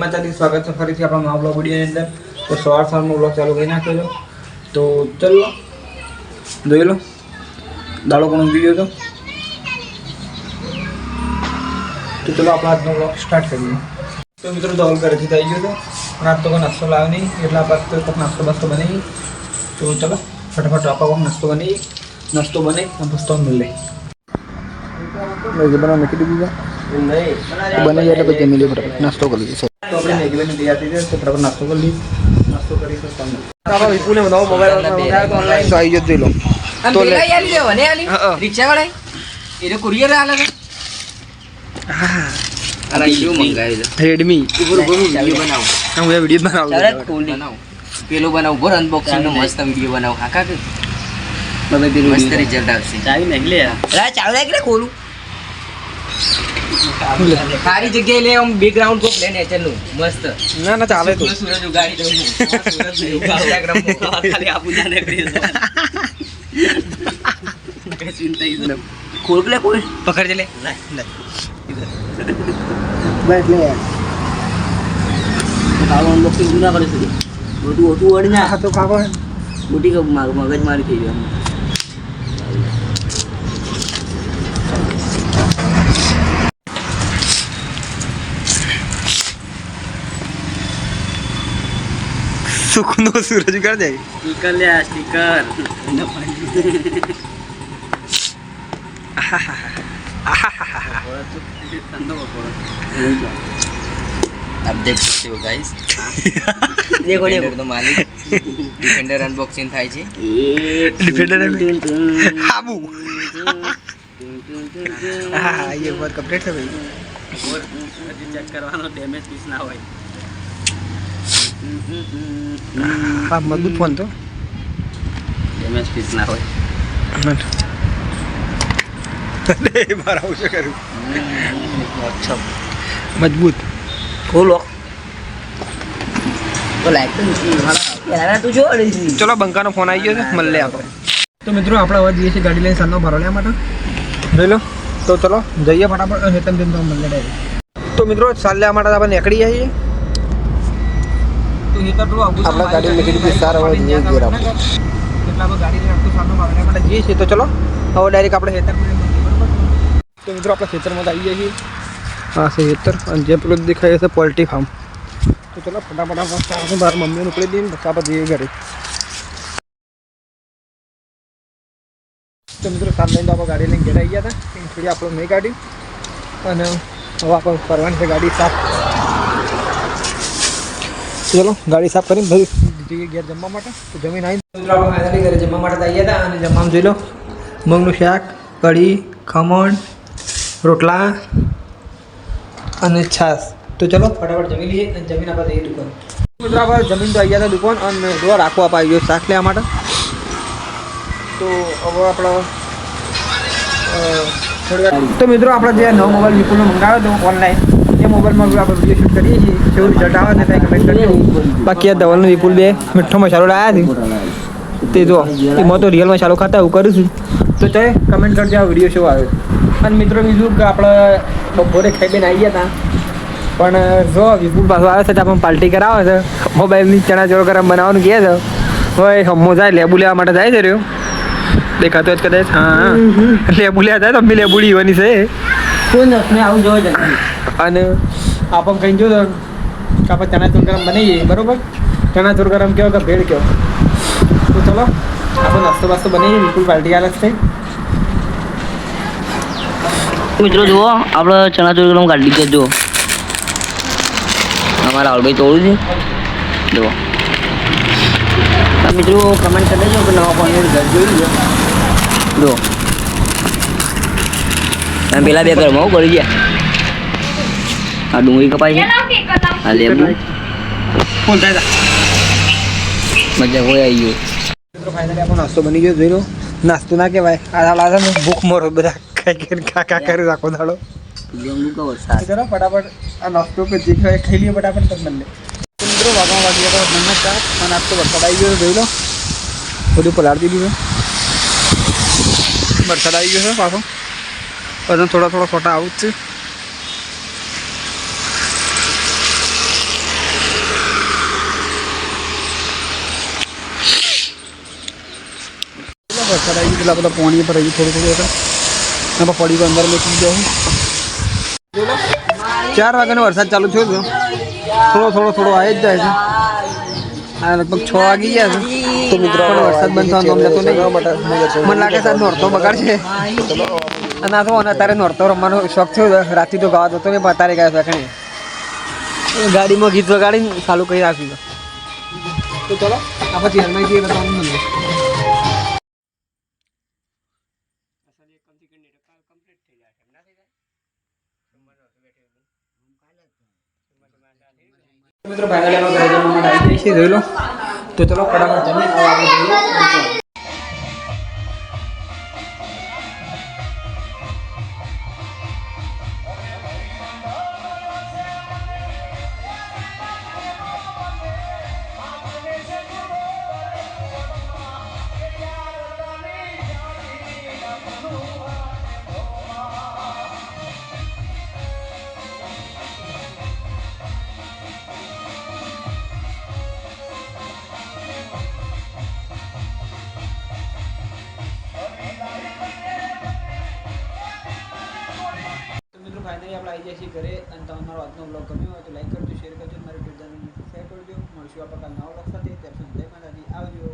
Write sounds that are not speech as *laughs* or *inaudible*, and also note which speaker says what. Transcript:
Speaker 1: Morning જય માતાજી સ્વાગત છે ફરીથી આપણા નવા બ્લોગ વિડીયોની અંદર. તો સવાર સવારનો બ્લોગ ચાલુ કરી નાખ્યો છે. તો ચલો જોઈ લો. દાડો પણ ઊંઘી ગયો હતો તો ચલો આપણે આજનો બ્લોગ સ્ટાર્ટ કરીએ. તો મિત્રો ધોલ ઘરેથી થઈ ગયો હતો પણ આજ તો કોઈ નાસ્તો લાવ્યો નહીં એટલા બાદ તો કંઈક નાસ્તો બાસ્તો બનાવી તો ચલો ફટાફટ આપા કોમ નાસ્તો બનાવી નાસ્તો બને પુસ્તક મિલે બનાવ મૂકી દીધું બને જાય એટલે પછી જમી લઈએ ફટાફટ નાસ્તો કરી લઈએ તો આપણે મેગી બની તૈયાર તો ફટાફટ નાસ્તો કરી લઈએ. નાસ્તો કરીશું તમને આપણા વિપુલને નવો મોબાઈલ મંગાવ્યો તો ઓનલાઈન તો આવી જતો લો. તો લે.
Speaker 2: ભેગા લેવો ને આલી.
Speaker 1: હા, હા.
Speaker 2: રિક્ષા વાળા એ કુરિયર આલે છે. આ શું મંગાવી દે
Speaker 1: રેડમી
Speaker 2: ઉપર ઉપર વિડિયો બનાવો.
Speaker 1: હું આ વીડિયો બનાવું.
Speaker 2: પેલો અનબોક્સિંગ નો મસ્ત વિડિયો બનાવો. કાકા? કે મસ્ત રિઝલ્ટ આવશે. ચાવી નહીં લે રા ચાવી લાગ રે ખોલું. સારી જગ્યાએ લે આમ બેકગ્રાઉન્ડ કોક લે નેચરનું મસ્ત.
Speaker 1: ના ના ચાલે તો.
Speaker 2: સૂરજ ઉગાડી દઉં હું. *laughs* Instagram માં. *laughs* ખાલી આપું જાને કરી ખોલ લે ખોલ પકડ લે.
Speaker 1: બેટ લે.
Speaker 2: કાળો અનબોક્સિંગ ના કરે મોટું મોટું વળી ના
Speaker 1: હા તો
Speaker 2: મોટી મગજ મારી થઈ ગયો
Speaker 1: સુખનો સૂરજ કર દે
Speaker 2: સ્ટીકર લે સ્ટીકર आप देख सकते हो गाइस देखो देखो तो मालिक डिफेंडर अनबॉक्सिंग થાય છે
Speaker 1: ડિફેન્ડર હાબુ હા ये बात कंप्लीट है भाई
Speaker 2: ચેક કરવાનો ડેમેજ પીસ ના હોય
Speaker 1: હા મજબૂત ફોન તો.
Speaker 2: ડેમેજ પીસ ના હોય.
Speaker 1: મારા હું શું કરું?
Speaker 2: અચ્છા.
Speaker 1: મજબૂત.
Speaker 2: ખોલો.
Speaker 1: ચલો બંકાનો ફોન આવી ગયો છે. મળે આપણે. તો મિત્રો આપણે હવે જઈએ છીએ ગાડી લઈને સાંજનો ભરો લેવા માટે. જોઈ લો. તો ચલો જઈએ ફટાફટ હેતમ દિન તો મળે ડાયરેક્ટ તો મિત્રો સાલ લેવા માટે આપણે નીકળી જઈએ આપણે ગાડી સાર હવે જઈએ આપણે ગાડી માટે જઈએ છીએ. તો ચલો હવે ડાયરેક્ટ આપણે હેતર તો મિત્રો આપણે ખેતરમાં તો આવી જઈએ હા છે ખેતર અને જે પેલું દેખાય છે પોલ્ટ્રી ફાર્મ તો ચલો ફટાફટ આપણે બહાર મમ્મીને ઉપડી દઈએ પછી આપણે જઈએ ઘરે. તો મિત્રો સાત લઈને આપણે ગાડી લઈને ઘેર આવી ગયા હતા. થોડી આપણું મેં કાઢી અને હવે આપણે ફરવાની છે ગાડી સાફ ચલો ગાડી સાફ કરીને બધું જઈએ ઘેર જમવા માટે. તો જમીન આવી મિત્રો આપણે ફાઇનલી ઘરે જમવા માટે આવી હતા અને જમવામાં જોઈ લો મગનું શાક કઢી ખમણ રોટલા અને છાશ. તો ચલો ફટાફટ જમી લઈએ અને જમીન આપણે જઈએ દુકાન. મિત્રો આપણે જમીન તો આવી ગયા હતા દુકાન અને જો રાખવા આવી ગયો શાક લેવા માટે. તો હવે આપણે તો મિત્રો આપણે જે નવો મોબાઈલ વિપુલનો મંગાવ્યો હતો ઓનલાઈન મોબાઈલમાં આપણે વીડિયો શૂટ કરીએ છીએ કેવું રિઝલ્ટ આવે ને કંઈ કમેન્ટ કરજો. બાકી આ ધવલનો વિપુલ બે મીઠો મસાલો લાવ્યા છે. તે જો એમાં તો રિયલ મસાલો ખાતા એવું કરું છું. તો તે કમેન્ટ કરજો આ વીડિયો શું આવ્યો અને મિત્રો બીજું કે આપણે બપોરે ખાઈ બેન આવી ગયા હતા પણ જો વિપુલ પાછો આવે છે તો આપણને પાર્ટી કરાવે છે. મોબાઈલની ચણા ચોળ ગરમ બનાવવાનું કહે છે. હોય હમો જાય લેબુ લેવા માટે જાય છે રહ્યો. દેખાતો જ કદાચ હા. લેબુ લેવા જાય તો લેબુડી લેબુ લેવાની છે.
Speaker 2: કોઈ નસને આવું જોવા જ
Speaker 1: અને? આપણ કઈ જો તો કે આપણે ચણા ચોળ ગરમ બનાવીએ બરોબર? ચણા ચોળ ગરમ કેવો કે ભેળ કેવો? તો ચલો આપણે નાસ્તો બાસ્તો બનાવીએ બિલકુલ પાર્ટી આલે છે
Speaker 2: મિત્રો જુઓ આપણે ચણા ચોરી ગરમ કાઢી દીધો જુઓ. અમારા રાહુલભાઈ તોડું છે. જુઓ. મિત્રો કમેન્ટ કરી દેજો કે નવા પાણી ઘર જોઈ લો. જુઓ. તમે પેલા બે ઘરમાં હું કરી ગયા? આ ડુંગળી કપાય છે. આ લેબુ મજા હોય આવી ગયો.
Speaker 1: ફાઇનલી આપણો નાસ્તો બની ગયો જોઈ લો. નાસ્તો ના કહેવાય. આ દાડા ને ભૂખ મરો બધા. ખાઈ ખાઈ કાકા કરી રાખો દાડો ચલો ફટાફટ આ નાસ્તો કે જે ખાય ખાઈ લઈએ ફટાફટ તમને મળે મિત્રો વાગવા વાગી ગયા બંને ચા આ નાસ્તો વરસાદ આવી ગયો જોઈ લો. બધું પલાળી દીધું છે. વરસાદ આવી ગયો છે પાછો. બધા થોડા થોડા ફોટા આવું જ છે.
Speaker 3: વરસાદ આવી ગયો? પેલા બધા પાણી પર આવી થોડું થોડું હતા એમાં પડી અંદર મૂકી જાઉં
Speaker 1: ચાર વાગ્યાનો વરસાદ ચાલુ થયો હતો થોડો થોડો થોડો આવી જ જાય છે. આ લગભગ છ વાગી ગયા છે. તો મિત્રો વરસાદ બંધ થવાનો તો મને લાગે સાહેબ નોરતો બગાડ છે અને આ તો અને અત્યારે નોરતો રમવાનો શોખ થયો રાતથી તો ગાવા જતો નહીં પણ અત્યારે ગયા ફેંકણે ગાડીમાં ગીત વગાડીને ચાલુ કરી રાખ્યું તો ચલો આપણે ચેરમાં જઈએ બતાવવાનું મને મિત્રો ફાઇનલી એમાં ઘરે જમવા માટે આવી છીએ જોઈ લો. તો ચલો ફટાફટ જમી આપણે ફાઇનલી આપણે આવી જઈએ ઘરે અને તમારો આજનો બ્લોગ ગમ્યો હોય તો લાઈક કરજો શેર કરજો મારી ચેનલ શેર કરજો. મળશું આપણા કાલ નવા બ્લોગ સાથે. ત્યાં સુધી આવજો.